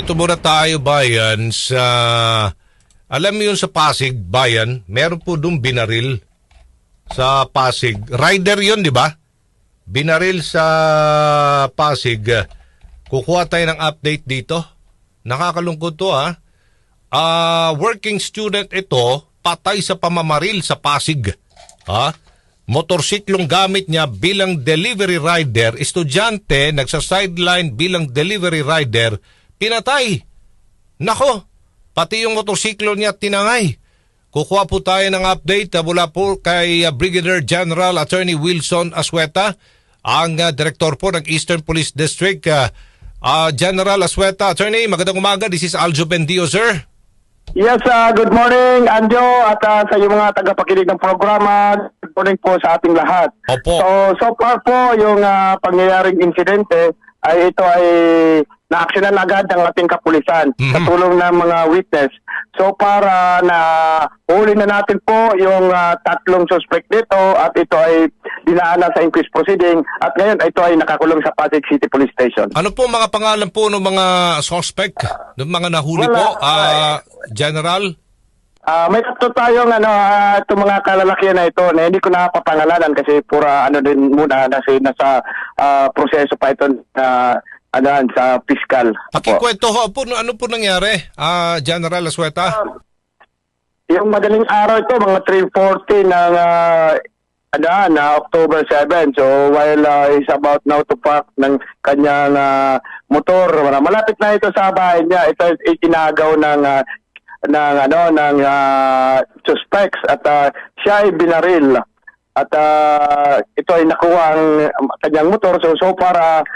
Ito muna tayo bayan sa alam mo yun sa Pasig bayan, meron po doon binaril sa Pasig. Rider yun, di ba? Binaril sa Pasig. Kukuha tayo ng update dito. Nakakalungkot to. Ah, working student ito, patay sa pamamaril sa Pasig. Ha? Motorsiklong gamit niya bilang delivery rider, estudyante nagsa-sideline bilang delivery rider, pinatay. Nako, pati yung motorsiklo niya tinangay. Kukuha po tayo ng update uh, mula po kay uh, Brigadier General Attorney Wilson Asweta, ang uh, direktor po ng Eastern Police District. Uh, uh, General Asweta, Attorney, magandang umaga. This is Aljo Bendio, sir. Yes, uh, good morning, Anjo, at uh, sa iyong mga tagapakinig ng programa. Good morning po sa ating lahat. Opo. So, so far po, yung uh, pangyayaring insidente, ay ito ay na-actionan agad ng ating kapulisan sa Mhm. tulong ng mga witness. So para na huli na natin po yung ah, tatlong suspect dito at ito ay dinaanan sa increased proceeding at ngayon ito ay nakakulong sa Pasig City Police Station. Ano po mga pangalan po ng mga suspect, ng mga nahuli Wala. po, ah, General? Ah, may tatlo tayong ano ah, itong mga kalalakihan na ito na hindi ko na papangalanan kasi pura ano din muna kasi nasa ah, proseso pa ito na ano sa fiscal. Apo. Pakikwento ho po, ano po nangyari, ah, General Asweta? Yung madaling araw ito mga 3:40 ng ah, ano na October 7. So while ah, is about now to park ng kanyang ah, motor, malapit na ito sa bahay niya. Ito ay itinagaw ng ah, ng ano ng ah, suspects at ah, siya ay binaril at ah, ito ay nakuha ang kanyang motor so so para ah,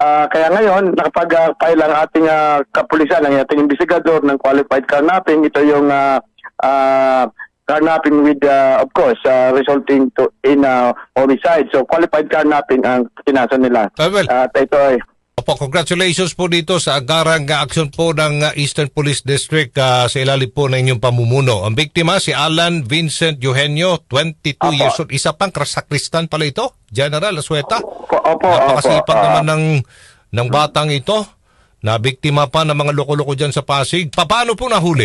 kaya ngayon nakapag-file ang ating ah, kapulisan ang ating investigador ng qualified carnapping ito yung ah, ah, carnapping with ah, of course ah, resulting to in ah, homicide so qualified carnapping ang kinaso nila well, at ito ay Opo, congratulations po dito sa agarang uh, aksyon po ng uh, Eastern Police District uh, sa ilalim po ng inyong pamumuno. Ang biktima si Alan Vincent Eugenio, 22 Opo. years old. Isa pang sakristan pala ito, General Asweta. opo opo Napakasipag opo, naman ng, ng batang ito. Na biktima pa ng mga loko-loko dyan sa Pasig. Pa- Paano po nahuli?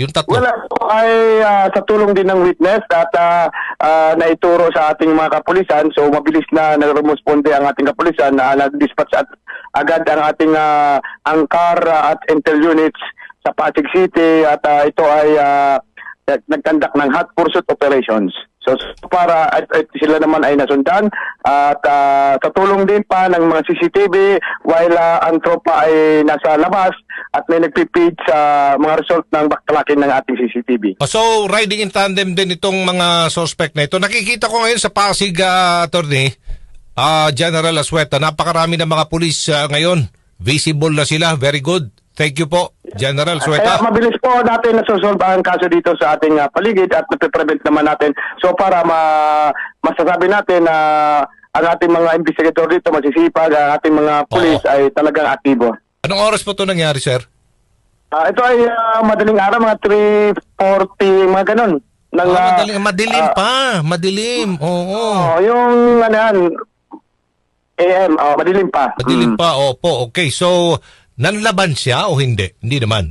Yung tatlo. Wala po ay ah, sa tulong din ng witness at ah, ah, naituro sa ating mga kapulisan. So mabilis na nagremusponde ang ating kapulisan na nag-dispatch at agad ang ating ah, angkar at intel units sa Pasig City at ah, ito ay nag- nagkandak ng hot pursuit operations. So para at, at sila naman ay nasundan at ah, sa tulong din pa ng mga CCTV while ah, ang tropa ay nasa labas at may nagpipid sa mga result ng backtracking ng ating CCTV. Oh, So, riding in tandem din itong mga suspect na ito. Nakikita ko ngayon sa Pasig, uh, attorney, ah, General Asweta, napakarami ng mga pulis ah, ngayon. Visible na sila. Very good. Thank you po, General Kaya Asweta. mabilis po natin nasusolve ang kaso dito sa ating ah, paligid at napiprevent naman natin. So para ma masasabi natin na ang ating mga investigator dito masisipag, ang ating mga pulis Oo. ay talagang aktibo. Anong oras po ito nangyari, sir? Ah, ito ay ah, madaling araw, mga 3.40, mga ganun. Ng, Ah, ah, madilim, madilim ah, pa. Madilim. Oo. oh, yung ano yan, AM, oh, madilim pa. Madilim Mm. pa. Opo. Okay. So, nanlaban siya o hindi? Hindi naman.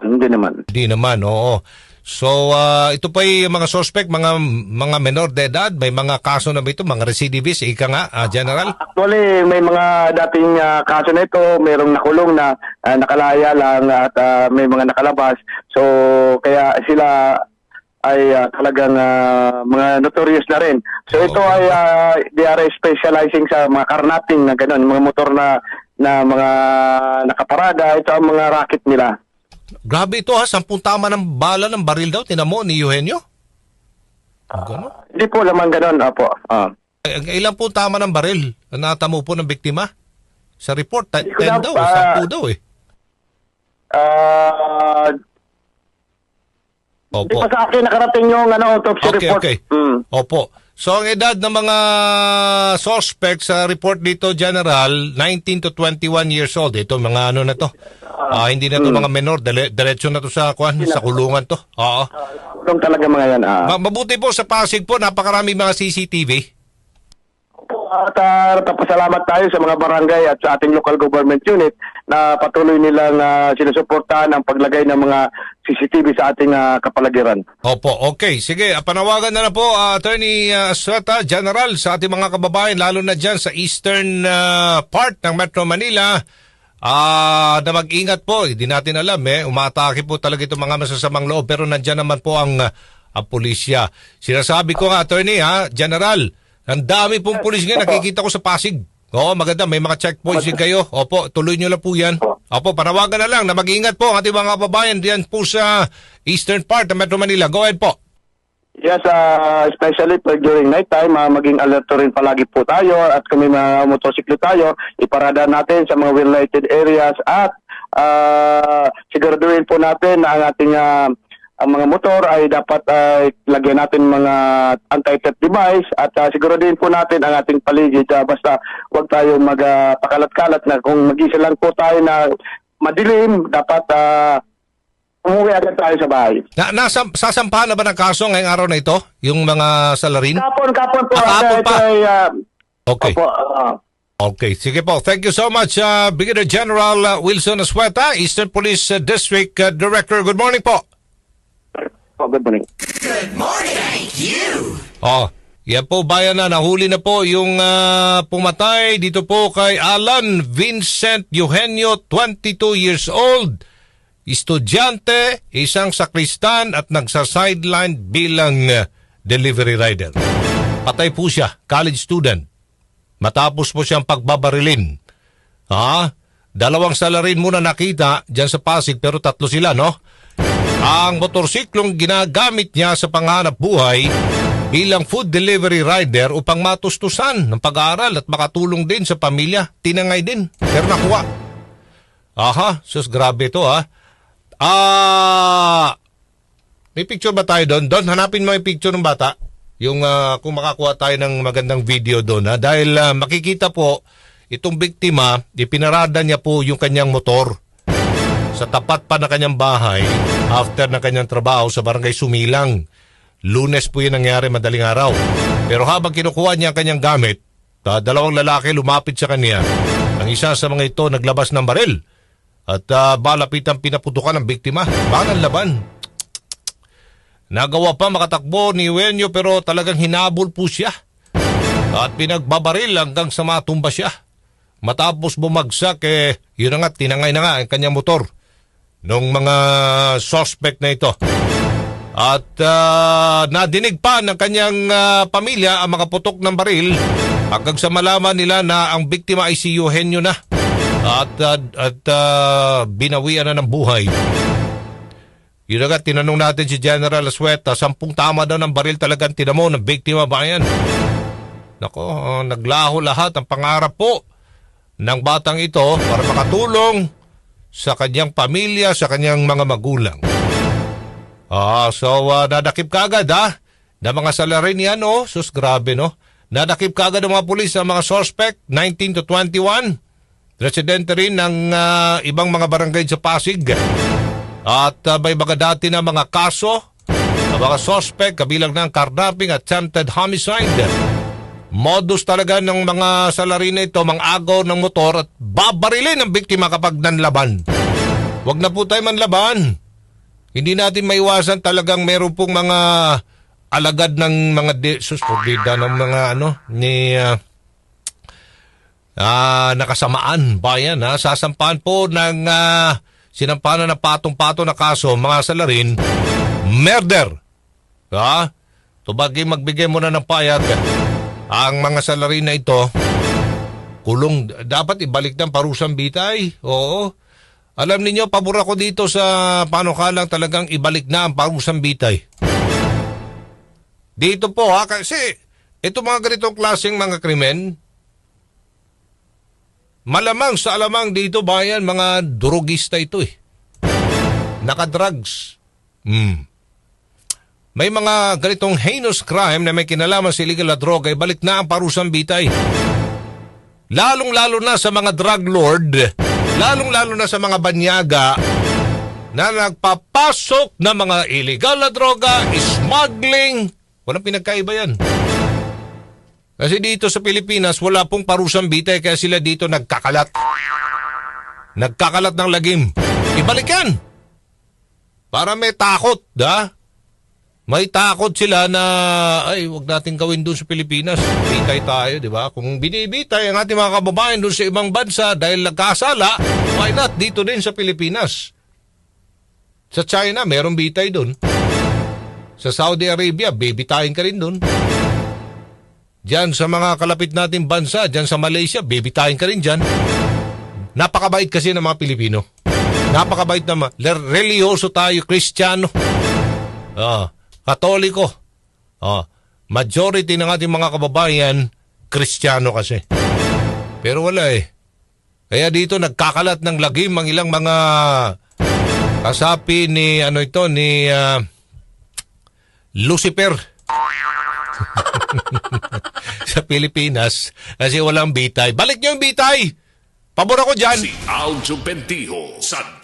Hindi naman. Hindi naman. Oo. So, ah, ito pa yung mga suspect, mga mga menor de edad, may mga kaso na ba ito, mga recidivists, ika nga, ah, General? Actually, may mga dating ah, kaso na ito, mayroong nakulong na ah, nakalaya lang at ah, may mga nakalabas. So, kaya sila ay ah, talagang ah, mga notorious na rin. So, ito ay ah, they are specializing sa mga karnapping na gano'n, mga motor na na mga nakaparada. Ito ang mga racket nila. Grabe ito ha, sampung tama ng bala ng baril daw, tinamo ni Eugenio? Gano'n? Hindi po lamang gano'n, opo. Ah. Eh, Ilan po tama ng baril na natamo po ng biktima? Sa report, ta- Hindi ko 10 na- daw, ah, 10 daw eh. Hindi Opo. pa sa akin nakarating yung ano, autopsy Okay, report. okay. Mm. Opo. So ang edad ng mga suspect sa report dito, General, 19 to 21 years old. Ito mga ano na to. Ah, hindi na to mga menor, dele- diretso na to sa kwan, sa kulungan to. Oo. Itong talaga mga yan. Ah. Ma- mabuti po sa Pasig po, napakarami mga CCTV. At uh, tapasalamat tayo sa mga barangay at sa ating local government unit na patuloy nilang uh, sinusuportahan ang paglagay ng mga CCTV sa ating ah, kapaligiran. Opo, okay. Sige, ah, panawagan na na po, ah, Attorney uh, General, sa ating mga kababayan, lalo na dyan sa eastern ah, part ng Metro Manila, ah na mag-ingat po. Hindi natin alam, eh. Umatake po talaga itong mga masasamang loob, pero nandyan naman po ang, ah, ang pulisya. Sinasabi ko nga, Attorney, ha, General, ang dami pong pulis ngayon, nakikita ko sa Pasig. Oo, maganda. May mga checkpoints din kayo. Opo, tuloy nyo lang po yan. Opo, panawagan na lang na mag-ingat po ang ating mga kababayan diyan po sa eastern part ng Metro Manila. Go ahead po. Yes, uh, especially pag during night time, uh, maging alerto rin palagi po tayo at may mga motosiklo tayo, iparada natin sa mga well-lighted areas at uh, siguraduhin po natin na ang ating uh, ang mga motor ay dapat uh, lagyan natin mga anti-theft device at uh, siguraduhin po natin ang ating paligid uh, basta huwag tayo magpakalat-kalat na kung mag-isa lang po tayo na madilim, dapat uh, umuwi agad tayo sa bahay. Na, nasa, sasampahan na ba ng kaso ngayong araw na ito? Yung mga salarin? Kapon, kapon po. Ah, kapon pa. ay, uh, Okay. opo, uh, Okay, sige po. Thank you so much, uh, Brigadier General uh, Wilson Asweta, Eastern Police uh, District uh, Director. Good morning po. Oh, good morning. Oh, yan po bayan na nahuli na po yung ah, pumatay dito po kay Alan Vincent Eugenio, 22 years old. Estudyante, isang sakristan at nagsa-sideline bilang ah, delivery rider. Patay po siya, college student. Matapos po siyang pagbabarilin. Ha? Dalawang salarin muna nakita dyan sa Pasig pero tatlo sila, no? Ang motorsiklong ginagamit niya sa panghanap buhay bilang food delivery rider upang matustusan ng pag-aaral at makatulong din sa pamilya. Tinangay din, pero nakuha. Aha, sus grabe to ha. Ah, may picture ba tayo doon? Doon, hanapin mo yung picture ng bata. Yung ah, kung makakuha tayo ng magandang video doon ha. Dahil ah, makikita po, itong biktima, ipinarada niya po yung kanyang motor sa tapat pa na kanyang bahay after na kanyang trabaho sa barangay Sumilang. Lunes po yun nangyari madaling araw. Pero habang kinukuha niya ang kanyang gamit, ah, dalawang lalaki lumapit sa kanya. Ang isa sa mga ito naglabas ng baril at uh, balapit ang pinaputukan ng biktima. Bangang laban. Nagawa pa makatakbo ni Wenyo pero talagang hinabol po siya. At pinagbabaril hanggang sa matumba siya. Matapos bumagsak eh, yun na nga, tinangay na nga ang kanyang motor nung mga suspect na ito. At ah, nadinig pa ng kanyang ah, pamilya ang makaputok ng baril hanggang sa malaman nila na ang biktima ay si Eugenio na at, ah, at ah, binawian na ng buhay. Yun agad, tinanong natin si General Asueta, sampung tama daw ng baril talagang tinamo ng biktima ba yan? Nako, ah, naglaho lahat ang pangarap po ng batang ito para makatulong sa kanyang pamilya, sa kanyang mga magulang. Ah, so uh, nadakip kagad ha, na mga salarin yan oh, sus grabe no. Nadakip kagad ng mga pulis ang mga suspect, 19 to 21. Residente rin ng ah, ibang mga barangay sa Pasig. At ah, may mga dati na mga kaso, mga suspect kabilang ng carnapping at attempted homicide. Modus talaga ng mga salarin na ito, agaw ng motor at babarilin ang biktima kapag nanlaban. Huwag na po tayo manlaban. Hindi natin maiwasan talagang meron pong mga alagad ng mga de, sus, forbida ng mga ano ni ah, ah, nakasamaan bayan ha sasampahan po ng ah, sinampahan na ng patong-patong na kaso mga salarin murder ha tubagi magbigay muna ng payag ang mga salarin na ito kulong dapat ibalik ng parusang bitay oo alam ninyo, pabor ako dito sa panukalang talagang ibalik na ang parusang bitay. Dito po ha, kasi ito mga ganitong klaseng mga krimen, malamang sa alamang dito bayan, mga drugista ito eh. Nakadrugs. Hmm. May mga ganitong heinous crime na may kinalaman sa illegal na droga, ibalik na ang parusang bitay. Lalong-lalo na sa mga drug lord, lalong-lalo na sa mga banyaga na nagpapasok ng mga illegal na droga, smuggling. Walang pinagkaiba yan. Kasi dito sa Pilipinas, wala pong parusang bitay kaya sila dito nagkakalat. Nagkakalat ng lagim. Ibalik yan. Para may takot, da? May takot sila na, ay, wag natin gawin doon sa Pilipinas. Bitay tayo, di ba? Kung binibitay ang ating mga kababayan doon sa ibang bansa dahil nagkasala, why not dito din sa Pilipinas? Sa China, merong bitay doon. Sa Saudi Arabia, bibitayin ka rin doon. Diyan sa mga kalapit nating bansa, diyan sa Malaysia, bibitayin ka rin diyan. Napakabait kasi ng mga Pilipino. Napakabait naman. Religyoso tayo, Kristiyano. Ah, Katoliko. Ah, majority ng ating mga kababayan, Kristiyano kasi. Pero wala eh. Kaya dito nagkakalat ng lagim ang ilang mga kasapi ni ano ito ni ah, Lucifer sa Pilipinas kasi walang bitay. Balik niyo yung bitay! Pabor ako dyan! Si Aljo Bendijo sa